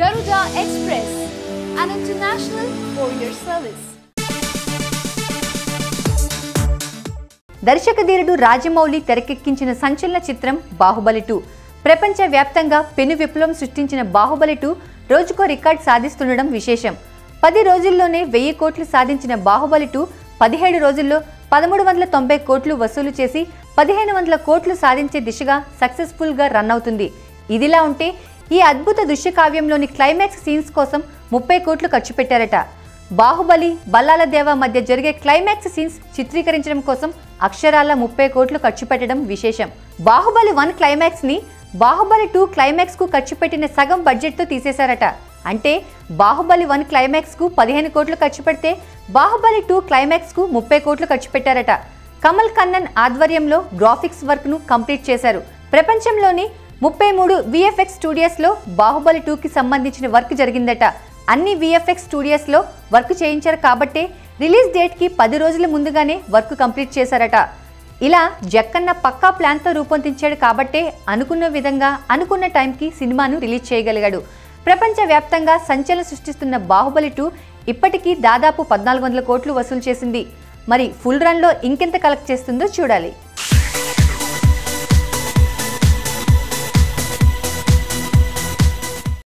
Garuda Express, an international courier service. దర్శక ధీరుడు రాజమౌళి తెరకెక్కించిన సంచలన చిత్రం బాహుబలి టూ. ప్రపంచ వ్యాప్తంగా పెను విప్లవం సృష్టించిన బాహుబలి టూ రోజుకో రికార్డ్ సాధిస్తుండడం విశేషం. పది రోజుల్లోనే వెయ్యి కోట్లు సాధించిన బాహుబలి టూ పదిహేడు రోజుల్లో పదమూడు వందల తొంభై కోట్లు వసూలు చేసి పదిహేను వందల కోట్లు సాధించే దిశగా సక్సెస్ఫుల్గా రన్ అవుతుంది. ఇదిలా ఉంటే ఈ అద్భుత దృశ్యకావ్యంలోని క్లైమాక్స్ సీన్స్ కోసం ముప్పై కోట్లు ఖర్చు పెట్టారట. బాహుబలి బల్లాల దేవ మధ్య జరిగే క్లైమాక్స్ సీన్స్ చిత్రీకరించడం కోసం అక్షరాల ముప్పై కోట్లు ఖర్చు పెట్టడం విశేషం. బాహుబలి వన్ క్లైమాక్స్ని బాహుబలి టూ క్లైమాక్స్కు ఖర్చు పెట్టిన సగం బడ్జెట్తో తీసేశారట. అంటే బాహుబలి వన్ క్లైమాక్స్కు పదిహేను కోట్లు ఖర్చు పెడితే బాహుబలి టూ క్లైమాక్స్కు ముప్పై కోట్లు ఖర్చు పెట్టారట. కమల్ కన్నన్ ఆధ్వర్యంలో గ్రాఫిక్స్ వర్క్ను కంప్లీట్ చేశారు. ప్రపంచంలోని ముప్పై మూడు విఎఫ్ఎక్స్ స్టూడియోస్లో బాహుబలి టూకి సంబంధించిన వర్క్ జరిగిందట. అన్ని విఎఫ్ఎక్స్ స్టూడియోస్లో వర్క్ చేయించారు కాబట్టే రిలీజ్ డేట్కి పది రోజుల ముందుగానే వర్క్ కంప్లీట్ చేశారట. ఇలా జక్కన్న పక్కా ప్లాన్తో రూపొందించాడు కాబట్టే అనుకున్న విధంగా అనుకున్న టైంకి సినిమాను రిలీజ్ చేయగలిగాడు. ప్రపంచవ్యాప్తంగా సంచలనం సృష్టిస్తున్న బాహుబలి టూ ఇప్పటికీ దాదాపు పద్నాలుగు వందల కోట్లు వసూలు చేసింది. మరి ఫుల్ రన్లో ఇంకెంత కలెక్ట్ చేస్తుందో చూడాలి.